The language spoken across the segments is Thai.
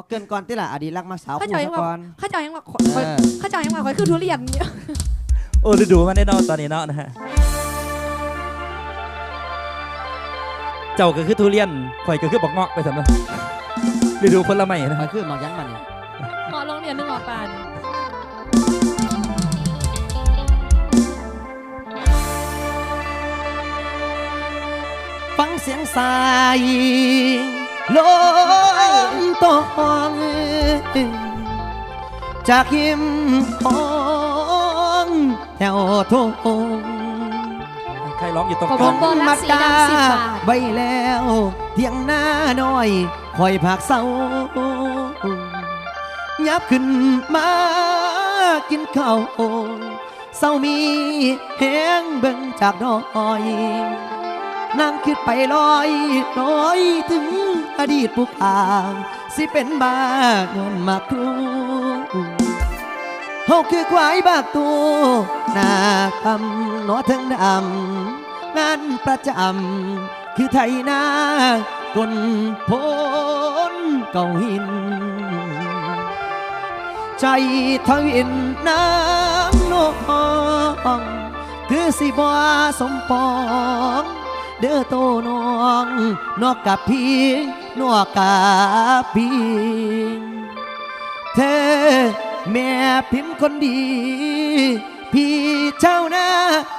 เอาเกินก่อนที่ละอดีตรักมาสาวเข้าคู่ใจซะว่าก่อนเข้าใจยังว่าข่อยเออเข้าใจยังว่าข่อยคือทุเรียนเนี่ยโอ้ฤดูมันได้เนอนตอนนี้เนาะนะฮะ เจ้าก็คือทุเรียนข่อยก็คือบักเงาะไปสำนักฤดูผลไม้นะมัฮะนคือหมากยันมันนี่หมอโรงเรียนหนึ่งหมอปานฟังเสียงสาย ลมตองจากหิมของแถวทุ่งใครร้องอยู่ตรงกลางบนัสสีดำสิบบาทไว้แล้วเที่ยงหน้าน้อยคอยผักเศร้ายับขึ้นมากินข้าวเศร้ามีแหงเบิ่งจากดอยนั่งคิดไปลอยลอยถึง อดีตผู้ข่างสิเป็นบ้าเงินมาครูเฮาคือควายบากตัวหน้าคำหนอทั้งดำงานประจำคือไทยนากลพ้นเก่าหิน ใจทวินน้ำนองคือสิบ่สมปอง เด้อโตน้องนอกกับพี่นอกกับพี่เธอแม่พิมพ์คนดี พี่เจ้าน้า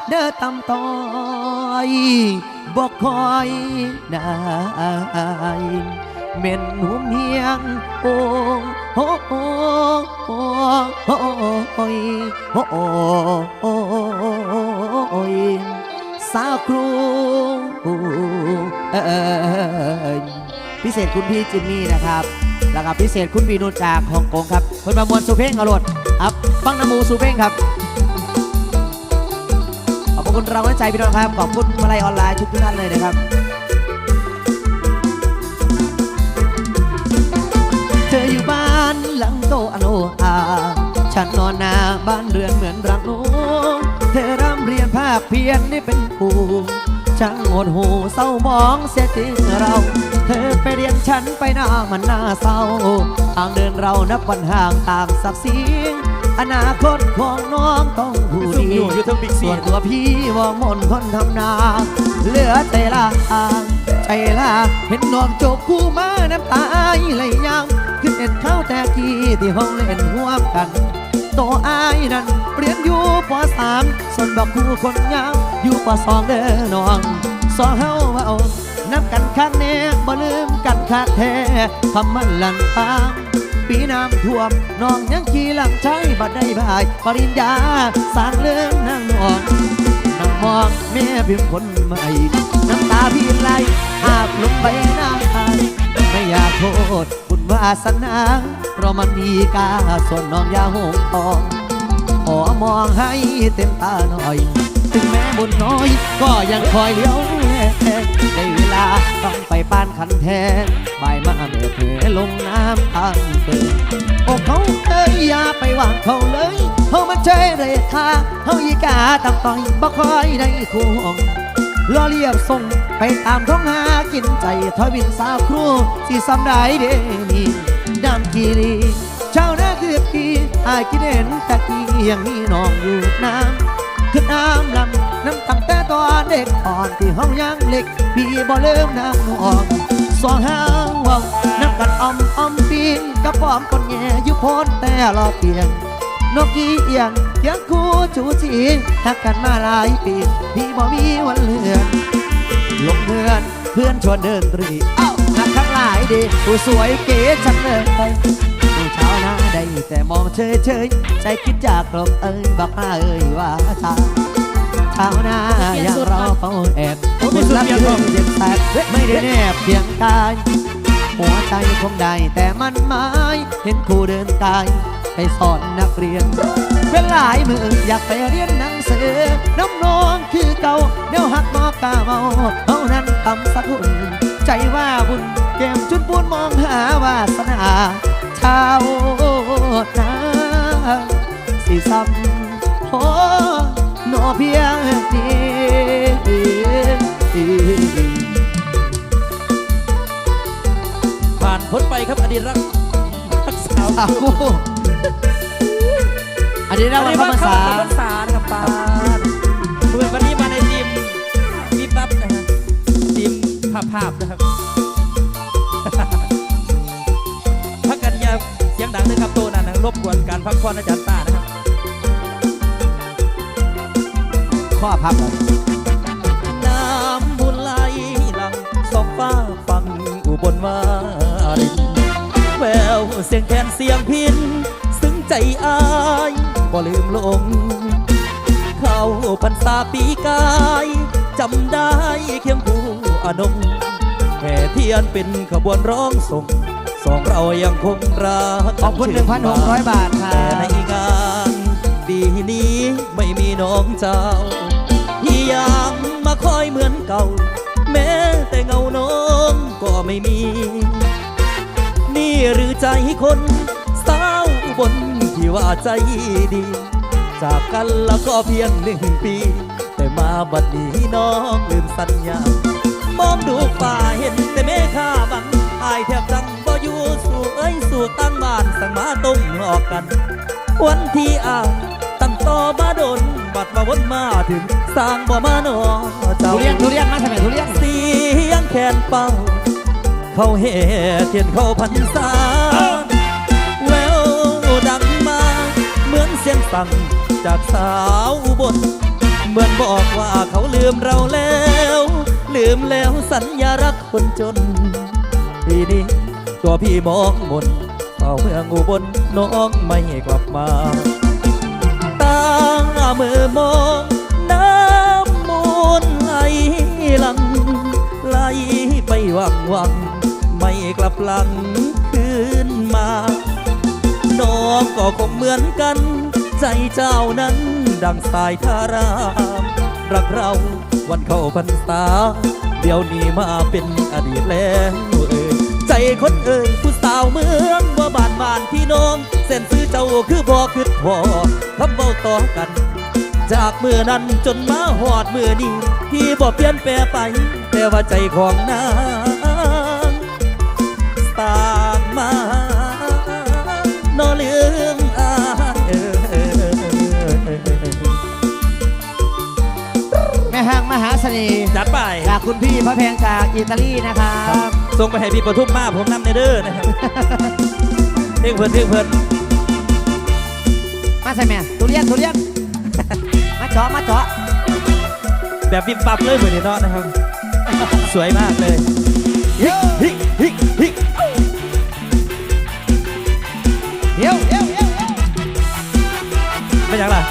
เด้อตำต้อยบอกคอยนายเม่นหุมเฮียงโอ้โอ้โอ้โอ้โอ้โอ้ พิเศษคุณพี่จิมมี่นะครับแล้วก็พิเศษคุณบีนุชจากฮ่องกงครับคนประมวลสุเพ่งอรดครับฟังน้ำมูสุเพ่งครับขอบคุณเราไว้ใจพี่น้องครับขอบคุณมาลัยออนไลน์ทุกท่านเลยนะครับเธออยู่บ้านหลังโตอโนอาฉันนอนหน้าบ้านเรือนเหมือนรังนูเธอร่ำเรียนภาคเพียรได้เป็นครู ช่างดหูเศร้ามองเสียจริงเรา เธอไปเรียนฉันไปหน้ามันน่าเศร้าทางเดินเรานับวันห่างต่างศักดิ์ศรีอนาคตของน้องต้องผู้ดีส่วนตัวพี่มองมนคนทำนา เหลือแต่ละทางใจลาเห็นน้องจบคู่มาน้ำตาไหลยังขึ้นเอ็นเข้าแต่กี้ที่ห้องเล่นห่วมกันโตอายนั้นเรียน ปสามส่วนบักคู่คนยาวอยู่ปสองเด้อน้องสองเฮาเอานับกันข้างแน่บ่ลืมกันคากแท้คำมันลันปางปีน้ำท่วมน้องยังขี่หลังใช้บัดได้บาย ปริญญาสร้างเรื่องนางนองนั่งมองแม่เพียงคนใหม่น้ำตาพี่ไหลอาบลงไปหน้าไม่อยากโทษบุญวาสนาเพราะมันมีกาส่วนน้องยาหงทองขอ มองให้เต็มตาหน่อย ถึงแม้บุญน้อย ก็ยังคอยเลี้ยวแลได้เวลาต้องไปป้านขันแทนบายมาเมื่อเธอลงน้ำทางเปิดโอ้เขาเอ้ยอย่าไปวางเขาเลยเขามันใจเลยค่ะเขาอีกาตำต่อยบ่คอยได้ควงล้อเลียบส่งไปตามท้องหากินใจทอยบินสาวครูสิสำได้เดนี่ด้านกีรี อายคิดเห็นตะกี้ยังมีน้องอยู่น้ำขึ้นน้ำลำน้ำตั้งแต่ตอนเด็กอ่อนที่ห้องยังเล็กพี่บ่เริ่มน้ำนองสองห้างว่าวนับกันออมออมปีนกระป๋อมคนแง่ยู่โพ้นแต่รอเพียงนกกี้เอียงเพียงคู่จูจีทักกันมาหลายปีพี่บ่มีวันเลือนลงเดือนเพื่อนชวนเดินตรีเอ้าหักทั้งหลายดีผู้สวยเก๋จังเลยผู้เช้าน้า ได้แต่มองเฉยเฉยๆใจคิดจากลมเอ้ยบักมาเอ้ยว่าทางเช้าหน้าอย่างเราเฝ้าแอบเป็นรักเรื่องเย็นแสบไม่ได้แนบเพียงกายหัวใจคงได้แต่มันหมายเห็นครูเดินกายไปสอนนักเรียนเป็นหลายมืออยากไปเรียนหนังสือน้ำนองคือเก่าเดี๋ยวหักมอกาเมาเท่านั้นทำสักหุ่นใจว่าบุญแก้มจุดบุญมองหาวาสนาชาว นาสิซ้ำโอ้หนอเพียงนี้ผ่านพ้นไปครับอดีตรักสาวสาวกูอันนี้อันะนวันนี้เข้าว่าพรรเข้าษาพรรษานะครับป้าเมื่อวันนี้มาในทีมวิบวับนะฮะทีมภาพภาพนะครับ วนการอนาจารย์ต้านะครับ ข้อพับเลยน้ำบุญไหลหลังสองฟ้าฟังอุบลวารินแววเสียงแคนเสียงพินซึ้งใจอายบ่ลืมลง เข้าพรรษาปีกายจำได้เคียงคู่อนงแห่เทียนเป็นขบวนร้องส่ง สองเรายังคงรักขอบคุณ 1,600 บาทครัแต่ในบงานปีนี้ไม่มีน้องเจ้าที่ยังมาคอยเหมือนเก่า แม้แต่เงาน้องก็ไม่มี นี่หรือใจคนสาวอุบนที่ว่าใจดี จากกันแล้วก็เพียงหนึ่งปี แต่มาบัดนี้น้องลืมสัญญามองดูฝ่าเห็นแต่เมฆาบังอายแทบจังบ่อยู่สู่ เอ้ยสู่ตั้งบ้านสั่งมาต้มออกกัน วันที่อ่างตั้งต่อมาโดน บัดมาวนมาถึงสร้างบ่มาหนอเจ้าทุเรียนทุเรียนมาทำไมทุเรียนเสียงแคนเป่า เขาเห่เทียนเข้าพันษาแววดังมา เหมือนเสียงสั่งจากสาวอุบลเหมือนบอกว่าเขาลืมเราแล้ว ลืมแล้วสัญญารักคนจนทีนี้ ตัวพี่มองมนเฝ้าเมืองอุบลน้องไม่กลับมา ตามือมองน้ำมูลไหลหลังไหลไปวังวัง ไม่กลับหลังคืนมา น้องก็คงเหมือนกัน ใจเจ้านั้นดังสายทารามรักเราวันเข้าพรรษา เดี๋ยวนี้มาเป็นอดีตแล้วเอ่ ใจคนเอ่ยผู้สาวเมืองว่าบานบานพี่น้องเส้นซื้อเจ้าคือบ่คือพอคำเบาต่อกัน จากเมื่อนั้นจนมาหอดเมื่อนี้ที่บ่เปลี่ยนแปลไป แต่ว่าใจของนาง น่ห์จัดไปจากคุณพี่พระแพงจากอิตาลีนะครับส่งไปให้พี่ปทุมมาผมนำในเด้อนะครับเพ่งเพิ่นเพ่งเพิ่นมาใส่แม่ทุเรียนทุเรียนมาเจาะมาเจาะแบบวิบวับเลยเหมือนเนาะนะครับ สวยมากเลยเดี๋ยวฮิฮิฮิเดี๋ยวเดี๋ยวเดี๋ยวไม่ยังล่ะ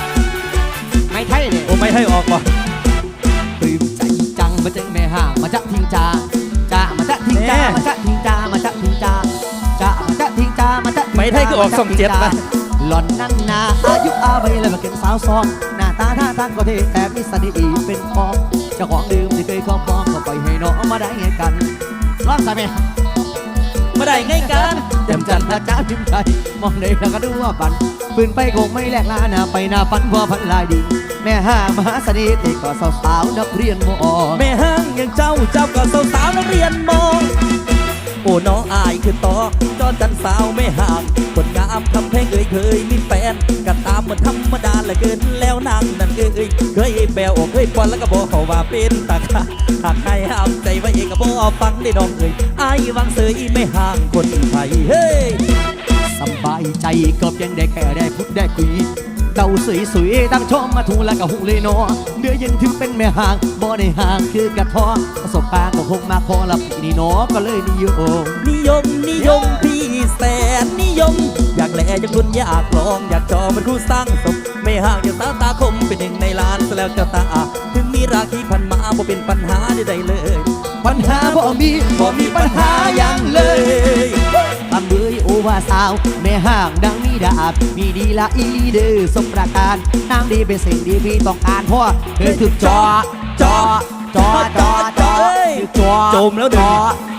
ไม่ไทยเลยโอ้ไม่ให้ออกว่ะปลื้มใจจัง มาเจอแม่ห้างมาจะทิ้งจาจ้ามาจะทิ้งจาแม่มาจะทิ้งจามาจะทิ้งจาจ้ามาจะทิ้งจามาจะทิ้งจาไม่ไทยคือออกส่องเจ็ดนะหล่อนนั่นนาอายุอาไปแล้วมาเก็บสาวซองหน้าตาท่าทางก็เท่แต่มีเสน่ห์เป็นปองเจ้าของดื่มที่เคยครอบครองก็ปล่อยให้น้องมาได้ไงกันร้องใส่แม่มาได้ไงกันเต็มจันทร์พระจ้าพิมพ์ใจมองในแล้วก็ดูว่าปันปืนไปคงไม่แลกลาหน้าไปหน้าปันว่าพันลายดี แม่ห้ามหาเสน่ห์ที่ก็สาวสาวๆนักเรียนมอแม่ห้างอย่างเจ้าเจ้าก็สาวสาวนักเรียนมอโอ้น้องอายคือตอกจอนจันสาวไม่ห่างคนงามคำเพลงเอ่ยเคยมีแฟนก็ตามเหมือนธรรมดาเหละเกินแล้วนางนั่นเอ่ยเคยแปลอกเคยปอนแล้วก็บอกเขาว่าเป็นตาค่ะหากให้ห้ามใจไว้เองก็บอกฟังได้น้องเอ่ยอายวังเสยไม่ห่างคนไทยเฮ้ยสบายใจก็เพียงได้แค่ได้พูดได้คุย เดาสวยสวยๆตั้งชมมาทูแล้วก็หูเลยเนอเนื้อยังถึงเป็นแม่ห่างบ่ในห่างคือกระท้อประสบการณ์ก็คงมาพอละปีนี้เนอก็เลยนิยมนิยมนิยมพี่แสนนิยม อยากแหล่อยากลุ้นอยากลอง อยากจอเป็นคู่สร้างสมไม่ห่างจากสาวตาคมเป็นหนึ่งในล้านซะแล้วเจ้าตาถึงมีราคีพันมาบ่เป็นปัญหาใดๆเลย ปัญหาบ่มีบ่มีปัญหาอย่างเลยยตามเบยโอวาสาวแม่ห้างดังมี ดาบมีดีละอีลีเดอร์สมประการนางดีเป็นสิ่งดีพี่ต้องการเพราะว่าเธอถึกจอจอจอจอจอถึกจอจมแล้วหนึ่จงอ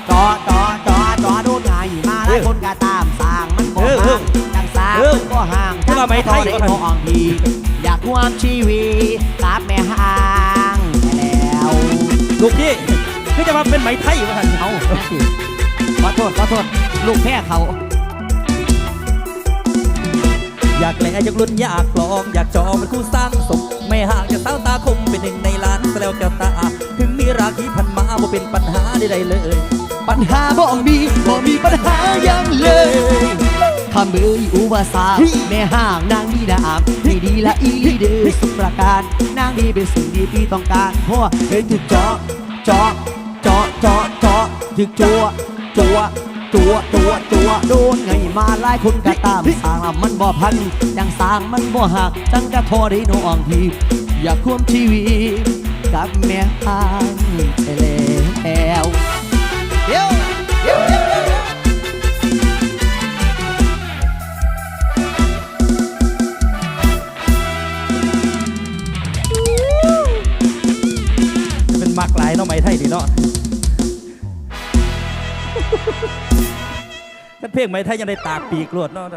จอจอจอจอโดนไงมาหลายคนก็ตามสร้างมันบ่เออเอห่าองดังสร้างเออมันบ่ห่างคือว่าไม้ไทยได้มองดีอยากความชีวิตกับแม่ห้างแล้วลูกพี่คือจะมาเป็นไหมไทยอยู่กันเอาแม่สิขอโทษขอโทษลูกแพ้เขา อยากแลอยากลุ้นอยากลอง อยากจองเป็นคู่สร้างสมไม่ห่างจากสาวตาคมเป็นหนึ่งในล้านแล้วแก้วตา ถึงมีราคีพันมาบ่เป็นปัญหาใดๆเลย ปัญหาบ่มีบ่มีปัญหายังเลยถ้ามืออยู่ว่าสาแม่ห่างนางนี่ดามนี่ดีละอีลีเดือสุประการนางดีเป็นสิ่งที่พี่ต้องการเพราะว่าเคยถูกจาะเจาะเจาะเจาะเจาะถึกจัวจัว จัวจัวจัวโดนไงมาหลายคนก็ตามสร้างแล้วมันบ่พันจังสร้างมันบ่หักจังกะทอได้น้องพี่อยากควมชีวิตกับแม่ห่างไปแล้วเดี๋ยวเดี๋ยวเดี๋ยวเดี๋ยวจะเป็นมักหลายเนาะไหมไทยดีเนาะกัน เพลงไหมไทยยังได้ตากปีกรวดเนาะ